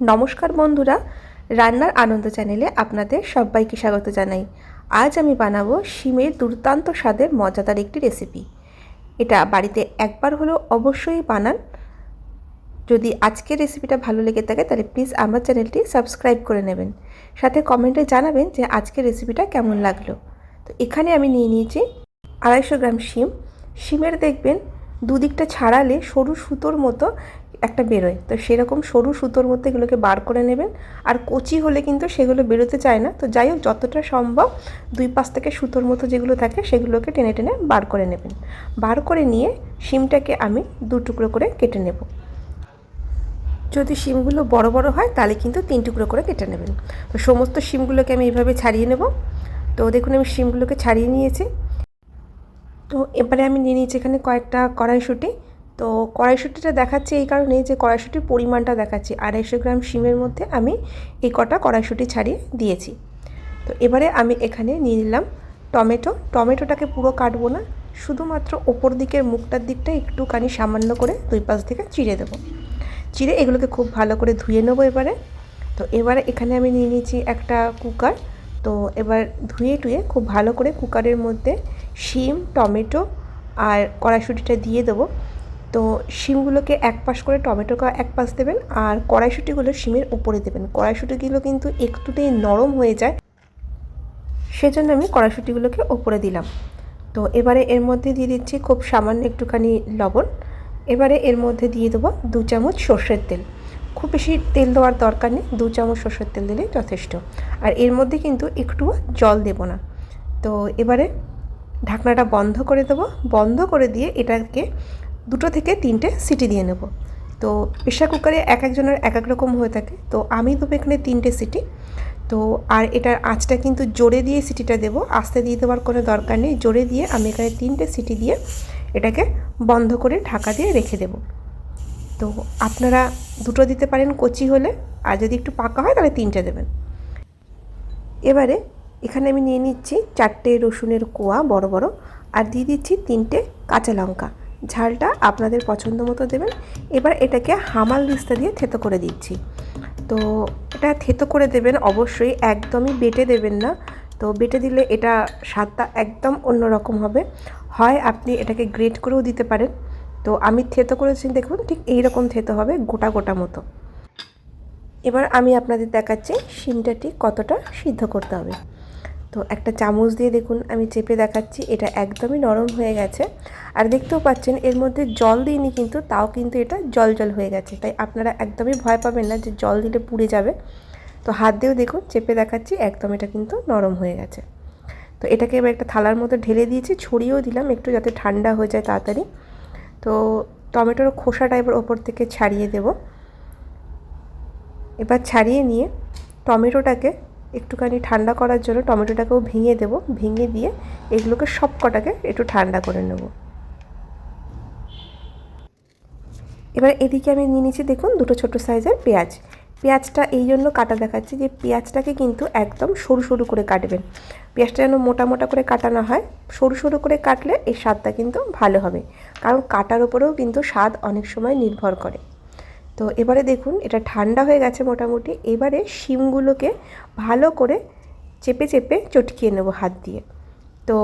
নমস্কার বন্ধুরা, রান্নার আনন্দ চ্যানেলে আপনাদের সবাইকে স্বাগত জানাই। আজ আমি বানাবো শিমের দুর্দান্ত স্বাদের মজাদার একটি রেসিপি এটা বাড়িতে একবার হলেও অবশ্যই বানান। যদি আজকের রেসিপিটা ভালো লেগে থাকে, তাহলে প্লিজ আমার চ্যানেলটি সাবস্ক্রাইব করে নেবেন। সাথে কমেন্টে জানাবেন যে আজকের রেসিপিটা কেমন লাগল। তো এখানে আমি নিয়ে নিয়েছি আড়াইশো গ্রাম শিম। শিমের দেখবেন দুদিকটা ছাড়ালে সরু সুতোর মতো একটা বেরোয়। তো সেরকম সরু সুতোর মধ্যে এগুলোকে বার করে নেবেন। আর কচি হলে কিন্তু সেগুলো বেরোতে চায় না। তো যাই হোক, যতটা সম্ভব দুই পাশ থেকে সুতোর মতো যেগুলো থাকে সেগুলোকে টেনে টেনে বার করে নেবেন। বার করে নিয়ে শিমটাকে আমি দু টুকরো করে কেটে নেব। যদি শিমগুলো বড় বড় হয়, তাহলে কিন্তু তিন টুকরো করে কেটে নেবেন। তো সমস্ত শিমগুলোকে আমি এইভাবে ছাড়িয়ে নেব। তো দেখুন, আমি শিমগুলোকে ছাড়িয়ে নিয়েছি। তো এবারে আমি নিয়ে নিয়েছি এখানে কয়েকটা কড়াইশুঁটি। তো কড়াইশুঁটিটা দেখাচ্ছি এই কারণে যে কড়াইশুঁটির পরিমাণটা দেখাচ্ছি। আড়াইশো গ্রাম শিমের মধ্যে আমি এই কটা কড়াইশুঁটি ছাড়িয়ে দিয়েছি। তো এবারে আমি এখানে নিয়ে নিলাম টমেটো। টমেটোটাকে পুরো কাটবো না, শুধুমাত্র ওপর দিকের মুখটার দিকটা একটুখানি সামান্য করে দুই পাশ থেকে চিড়ে দেবো। চিড়ে এগুলোকে খুব ভালো করে ধুয়ে নেব এবারে। তো এবারে এখানে আমি নিয়ে নিয়েছি একটা কুকার। তো এবার ধুয়ে টুয়ে খুব ভালো করে কুকারের মধ্যে শিম, টমেটো আর কড়াইশুঁটিটা দিয়ে দেবো। তো শিমগুলোকে এক পাশ করে টমেটোকে এক পাশ দেবেন আর কড়াইশুঁটিগুলো শিমের উপরে দেবেন। কড়াইশুঁটিগুলো কিন্তু একটুতেই নরম হয়ে যায়। সেজন্য আমি কড়াইশুঁটিগুলোকে ওপরে দিলাম। তো এবারে এর মধ্যে দিয়ে দিচ্ছি খুব সামান্য একটুখানি লবণ। এবারে এর মধ্যে দিয়ে দেবো দু চামচ সর্ষের তেল। খুব বেশি তেল দেওয়ার দরকার নেই, দু চামচ সর্ষের তেল দিলেই যথেষ্ট। আর এর মধ্যে কিন্তু একটুও জল দেব না। তো এবারে ঢাকনাটা বন্ধ করে দেবো। বন্ধ করে দিয়ে এটাকে দুটো থেকে তিনটে সিটি দিয়ে নেব। তো প্রেশার কুকারে এক একজনের এক এক রকম হয়ে থাকে। তো আমি দেবো এখানে তিনটে সিটি। তো আর এটার আঁচটা কিন্তু জোরে দিয়ে সিটিটা দেবো। আস্তে দিয়ে দেওয়ার কোনো দরকার নেই। জোরে দিয়ে আমি এখানে তিনটে সিটি দিয়ে এটাকে বন্ধ করে ঢাকা দিয়ে রেখে দেব। তো আপনারা দুটো দিতে পারেন কচি হলে। আর যদি একটু পাকা হয় তাহলে তিনটে দেবেন। এবারে এখানে আমি নিয়ে নিচ্ছি চারটে রসুনের কোয়া বড় বড়। আর দিয়ে দিচ্ছি তিনটে কাঁচা লঙ্কা। ঝালটা আপনাদের পছন্দ মতো দেবেন। এবার এটাকে হামাল দিস্তা দিয়ে থেতো করে দিচ্ছি। তো এটা থেতো করে দেবেন অবশ্যই, একদমই বেটে দেবেন না। তো বেটে দিলে এটা স্বাদটা একদম অন্যরকম হবে। হয় আপনি এটাকে গ্রেট করেও দিতে পারেন। তো আমি থেতো করেছি, দেখুন ঠিক এই রকম থেতো হবে, গোটা গোটা মতো। এবার আমি আপনাদের দেখাচ্ছি, শিমটা ঠিক কতটা সিদ্ধ করতে হবে। তো একটা চামচ দিয়ে দেখুন, আমি চেপে দেখাচ্ছি, এটা একদমই নরম হয়ে গেছে। আর দেখতেও পাচ্ছেন, এর মধ্যে জল দিইনি কিন্তু, তাও কিন্তু এটা জল জল হয়ে গেছে। তাই আপনারা একদমই ভয় পাবেন না যে জল দিলে পুড়ে যাবে। তো হাত দিয়েও দেখুন, চেপে দেখাচ্ছি, একদম এটা কিন্তু নরম হয়ে গেছে। তো এটাকে এবার একটা থালার মতো ঢেলে দিয়েছি, ছড়িয়েও দিলাম একটু যাতে ঠান্ডা হয়ে যায় তাড়াতাড়ি। তো টমেটোর খোসাটা এবার ওপর থেকে ছাড়িয়ে দেব। এবার ছাড়িয়ে নিয়ে টমেটোটাকে একটুখানি ঠান্ডা করার জন্য টমেটোটাকেও ভেঙে দেব। ভেঙে দিয়ে এগুলোকে সব কটাকে একটু ঠান্ডা করে নেব। এবার এদিকে আমি নিয়ে নিচ্ছি দেখুন দুটো ছোট সাইজের পেঁয়াজ। পেঁয়াজটা এই জন্য কাটা দেখাচ্ছি যে পেঁয়াজটাকে কিন্তু একদম সরু সরু করে কাটবেন। পেঁয়াজটা যেন মোটা মোটা করে কাটা না হয়, সরু সরু করে কাটলে এই স্বাদটা কিন্তু ভালো হবে। কারণ কাটার ওপরেও কিন্তু স্বাদ অনেক সময় নির্ভর করে। তো এবারে দেখুন, এটা ঠান্ডা হয়ে গেছে মোটামুটি। এবারে শিমগুলোকে ভালো করে চেপে চেপে চটকিয়ে নেব হাত দিয়ে। তো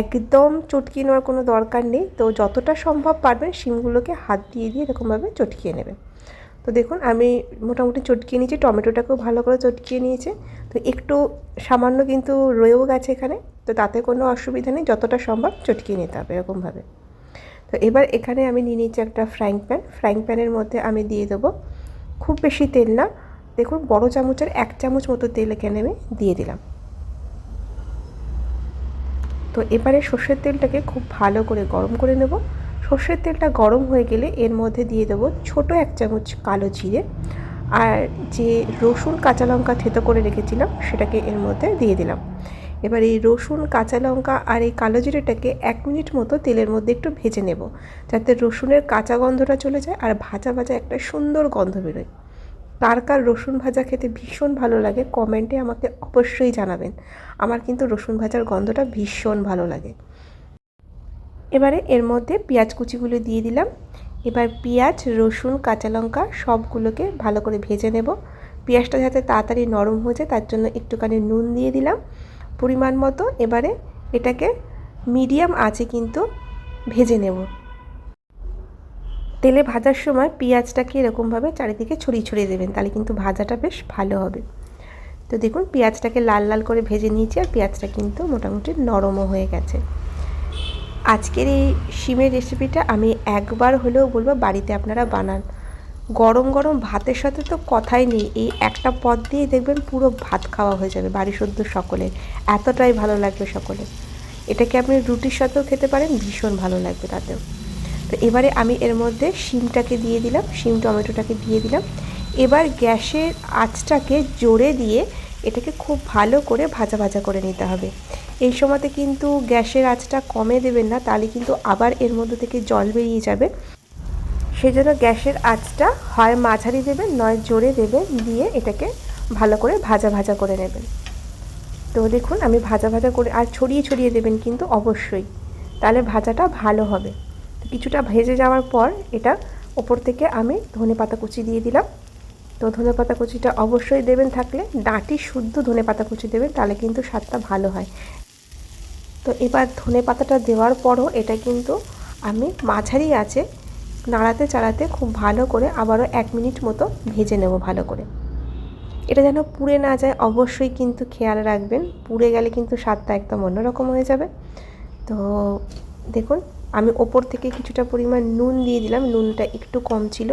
একদম চটকিয়ে নেওয়ার কোনো দরকার নেই। তো যতটা সম্ভব পারবেন শিমগুলোকে হাত দিয়ে দিয়ে এরকমভাবে চটকিয়ে নেবেন। তো দেখুন, আমি মোটামুটি চটকিয়ে নিয়েছি, টমেটোটাকেও ভালো করে চটকিয়ে নিয়েছে। তো একটু সামান্য কিন্তু রয়েও গেছে এখানে। তো তাতে কোনো অসুবিধা নেই, যতটা সম্ভব চটকিয়ে নিতে হবে এরকমভাবে। তো এবার এখানে আমি নিয়ে নিচ্ছি একটা ফ্রাইং প্যান ফ্রাইং প্যানের মধ্যে আমি দিয়ে দেবো খুব বেশি তেল না। দেখুন, বড় চামচের এক চামচ মতো তেল এখানে আমি দিয়ে দিলাম। তো এবারে সর্ষের তেলটাকে খুব ভালো করে গরম করে নেব। সর্ষের তেলটা গরম হয়ে গেলে এর মধ্যে দিয়ে দেবো ছোট এক চামচ কালো জিরে। আর যে রসুন, কাঁচা লঙ্কা থেতো করে রেখেছিলাম, সেটাকে এর মধ্যে দিয়ে দিলাম। এবার এই রসুন, কাঁচা লঙ্কা আর এই কালো জিরেটাকে এক মিনিট মতো তেলের মধ্যে একটু ভেজে নেব। যাতে রসুনের কাঁচা গন্ধটা চলে যায় আর ভাজা ভাজা একটা সুন্দর গন্ধ বেরোয়। কার কার রসুন ভাজা খেতে ভীষণ ভালো লাগে, কমেন্টে আমাকে অবশ্যই জানাবেন। আমার কিন্তু রসুন ভাজার গন্ধটা ভীষণ ভালো লাগে। এবারে এর মধ্যে পেঁয়াজ কুচিগুলো দিয়ে দিলাম। এবার পেঁয়াজ, রসুন, কাঁচা লঙ্কা সবগুলোকে ভালো করে ভেজে নেব। পেঁয়াজটা যাতে তাড়াতাড়ি নরম হয়ে যায়, তার জন্য একটুখানি নুন দিয়ে দিলাম। পরিমাণ মতো এবারে এটাকে মিডিয়াম আঁচে কিন্তু ভেজে নেব। তেলে ভাজার সময় পেঁয়াজটাকে এরকমভাবে চারিদিকে ছড়িয়ে ছড়িয়ে দেবেন, তাহলে কিন্তু ভাজাটা বেশ ভালো হবে। তো দেখুন, পেঁয়াজটাকে লাল লাল করে ভেজে নিয়েছি আর পেঁয়াজটা কিন্তু মোটামুটি নরমও হয়ে গেছে। আজকের এই শিমের রেসিপিটা আমি একবার হলেও বলব, বাড়িতে আপনারা বানান। গরম গরম ভাতের সাথে তো কথাই নেই। এই একটা পদ দিয়ে দেখবেন পুরো ভাত খাওয়া হয়ে যাবে বাড়ি সদ্য সকলের এতটাই ভালো লাগবে সকলে। এটাকে আপনি রুটির সাথেও খেতে পারেন? ভীষণ ভালো লাগবে তাতেও। তো এবারে আমি এর মধ্যে শিমটাকে দিয়ে দিলাম, শিম টমেটোটাকে দিয়ে দিলাম। এবার গ্যাসের আঁচটাকে জোরে দিয়ে এটাকে খুব ভালো করে ভাজা ভাজা করে নিতে হবে। এই সময়তে কিন্তু গ্যাসের আঁচটা কমে দেবেন না, তাহলে কিন্তু আবার এর মধ্যে থেকে জল বেরিয়ে যাবে। সেজন্য গ্যাসের আঁচটা হয় মাঝারি দেবেন নয় জোরে দেবেন দিয়ে এটাকে ভালো করে ভাজা ভাজা করে নেবেন। তো দেখুন, আমি ভাজা ভাজা করে, আর ছড়িয়ে ছড়িয়ে দেবেন কিন্তু অবশ্যই, তাহলে ভাজাটা ভালো হবে। কিছুটা ভেজে যাওয়ার পর এটা ওপর থেকে আমি ধনে পাতা কুচি দিয়ে দিলাম। তো ধনে পাতা কুচিটা অবশ্যই দেবেন থাকলে, ডাঁটি শুদ্ধ ধনে পাতা কুচি দেবেন, তাহলে কিন্তু স্বাদটা ভালো হয়। তো এবার ধনে পাতাটা দেওয়ার পরও এটা কিন্তু আমি মাঝারি আছে নাড়াতে চাড়াতে খুব ভালো করে আবারও এক মিনিট মতো ভেজে নেব ভালো করে। এটা যেন পুড়ে না যায়, অবশ্যই কিন্তু খেয়াল রাখবেন। পুড়ে গেলে কিন্তু স্বাদটা একদম অন্যরকম হয়ে যাবে। তো দেখুন, আমি ওপর থেকে কিছুটা পরিমাণ নুন দিয়ে দিলাম। নুনটা একটু কম ছিল।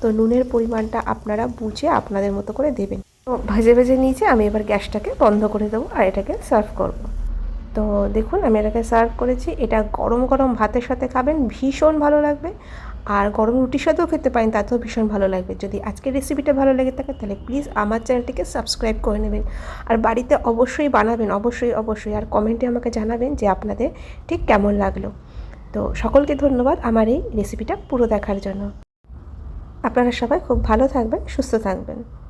তো নুনের পরিমাণটা আপনারা বুঝে আপনাদের মতো করে দেবেন। তো ভেজে ভেজে নিয়েছে, আমি এবার গ্যাসটাকে বন্ধ করে দেবো আর এটাকে সার্ভ করব। তো দেখুন, আমি এটাকে সার্ভ করেছি। এটা গরম গরম ভাতের সাথে খাবেন, ভীষণ ভালো লাগবে। আর গরম রুটির সাথেও খেতে পারেন, তাতেও ভীষণ ভালো লাগবে। যদি আজকের রেসিপিটা ভালো লেগে থাকে, তাহলে প্লিজ আমার চ্যানেলটিকে সাবস্ক্রাইব করে নেবেন। আর বাড়িতে অবশ্যই বানাবেন, অবশ্যই অবশ্যই। আর কমেন্টে আমাকে জানাবেন যে আপনাদের ঠিক কেমন লাগল। তো সকলকে ধন্যবাদ আমার এই রেসিপিটা পুরো দেখার জন্য। আপনারা সবাই খুব ভালো থাকবেন, সুস্থ থাকবেন।